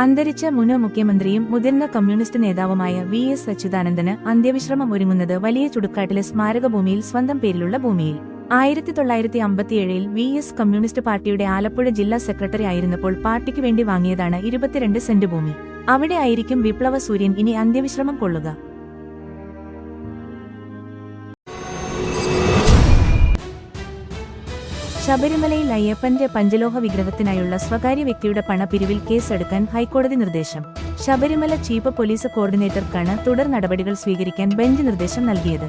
അന്തരിച്ച മുൻ മുഖ്യമന്ത്രിയും മുതിർന്ന കമ്മ്യൂണിസ്റ്റ് നേതാവുമായ വി എസ് അച്യുതാനന്ദന് അന്ത്യവിശ്രമം ഒരുങ്ങുന്നത് വലിയ ചുടുക്കാട്ടിലെ സ്മാരകഭൂമിയിൽ സ്വന്തം പേരിലുള്ള ഭൂമിയിൽ. ആയിരത്തി തൊള്ളായിരത്തി അമ്പത്തിയേഴിൽ വി എസ് കമ്മ്യൂണിസ്റ്റ് പാർട്ടിയുടെ ആലപ്പുഴ ജില്ലാ സെക്രട്ടറി ആയിരുന്നപ്പോൾ പാർട്ടിക്ക് വേണ്ടി വാങ്ങിയതാണ് ഇരുപത്തിരണ്ട് സെന്റ് ഭൂമി. അവിടെ ആയിരിക്കും വിപ്ലവ സൂര്യൻ ഇനി അന്ത്യവിശ്രമം കൊള്ളുക. ശബരിമലയിൽ അയ്യപ്പന്റെ പഞ്ചലോഹ വിഗ്രഹത്തിനായുള്ള സ്വകാര്യ വ്യക്തിയുടെ പണപ്പിരിവിൽ കേസെടുക്കാൻ ഹൈക്കോടതി നിർദ്ദേശം. ശബരിമല ചീഫ് പോലീസ് കോർഡിനേറ്റർക്കാണ് തുടർ നടപടികൾ സ്വീകരിക്കാൻ ബെഞ്ച് നിർദ്ദേശം നൽകിയത്.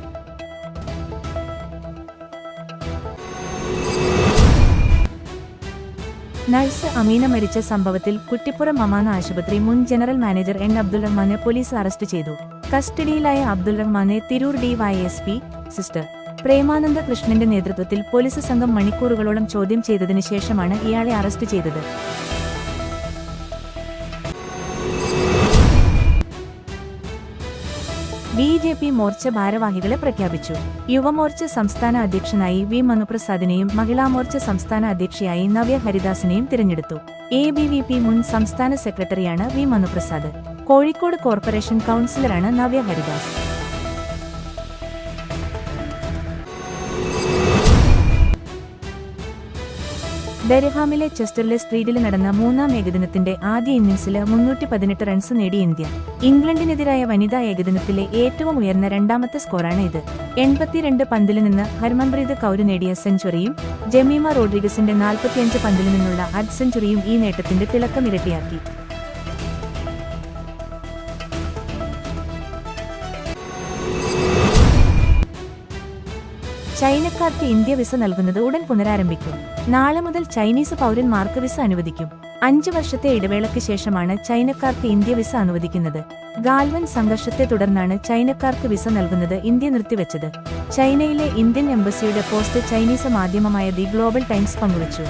നഴ്സ് അമീന മരിച്ച സംഭവത്തിൽ കുറ്റിപ്പുറം മമാന ആശുപത്രി മുൻ ജനറൽ മാനേജർ എൻ അബ്ദുൾ റഹ്മാനെ പോലീസ് അറസ്റ്റ് ചെയ്തു. കസ്റ്റഡിയിലായ അബ്ദുൾ റഹ്മാനെ തിരൂർ ഡിവൈഎസ്പി സിസ്റ്റർ പ്രേമാനന്ദ കൃഷ്ണന്റെ നേതൃത്വത്തിൽ പോലീസ് സംഘം മണിക്കൂറുകളോളം ചോദ്യം ചെയ്തതിനു ശേഷമാണ് ഇയാളെ അറസ്റ്റ് ചെയ്തത്. ബി ജെ പി മോർച്ച ഭാരവാഹികളെ പ്രഖ്യാപിച്ചു. യുവമോർച്ച സംസ്ഥാന അധ്യക്ഷനായി വി മനുപ്രസാദിനെയും മഹിളാ മോർച്ച സംസ്ഥാന അധ്യക്ഷയായി നവ്യ ഹരിദാസിനെയും തിരഞ്ഞെടുത്തു. എ ബി വി പി മുൻ സംസ്ഥാന സെക്രട്ടറിയാണ് വി മനുപ്രസാദ്. കോഴിക്കോട് കോർപ്പറേഷൻ കൗൺസിലറാണ് നവ്യ ഹരിദാസ്. ഡെർഹാമിലെ ചെസ്റ്ററിലെ സ്ട്രീറ്റിൽ നടന്ന മൂന്നാം ഏകദിനത്തിന്റെ ആദ്യ ഇന്നിംഗ്സിൽ മുന്നൂറ്റി പതിനെട്ട് റൺസ് നേടി ഇന്ത്യ. ഇംഗ്ലണ്ടിനെതിരായ വനിതാ ഏകദിനത്തിലെ ഏറ്റവും ഉയർന്ന രണ്ടാമത്തെ സ്കോറാണ് ഇത്. എൺപത്തിരണ്ട് പന്തിൽ നിന്ന് ഹർമൻപ്രീത് കൗർ നേടിയ സെഞ്ചുറിയും ജമീമ റോഡ്രിഗസിന്റെ നാൽപ്പത്തിയഞ്ച് പന്തിൽ നിന്നുള്ള അർദ്ധ സെഞ്ചുറിയും ഈ നേട്ടത്തിന്റെ തിളക്കം ചൈനക്കാർക്ക് ഇന്ത്യ വിസ നൽകുന്നത് ഉടൻ പുനരാരംഭിക്കും. നാളെ മുതൽ ചൈനീസ് പൗരന്മാർക്ക് വിസ അനുവദിക്കും. അഞ്ചു വർഷത്തെ ഇടവേളയ്ക്ക് ശേഷമാണ് ചൈനക്കാർക്ക് ഇന്ത്യ വിസ അനുവദിക്കുന്നത്. ഗാൽവൻ സംഘർഷത്തെ തുടർന്നാണ് ചൈനക്കാർക്ക് വിസ നൽകുന്നത് ഇന്ത്യ നിർത്തിവെച്ചത്. ചൈനയിലെ ഇന്ത്യൻ എംബസിയുടെ പോസ്റ്റ് ചൈനീസ് മാധ്യമമായ ദി ഗ്ലോബൽ ടൈംസ് പങ്കുവച്ചു.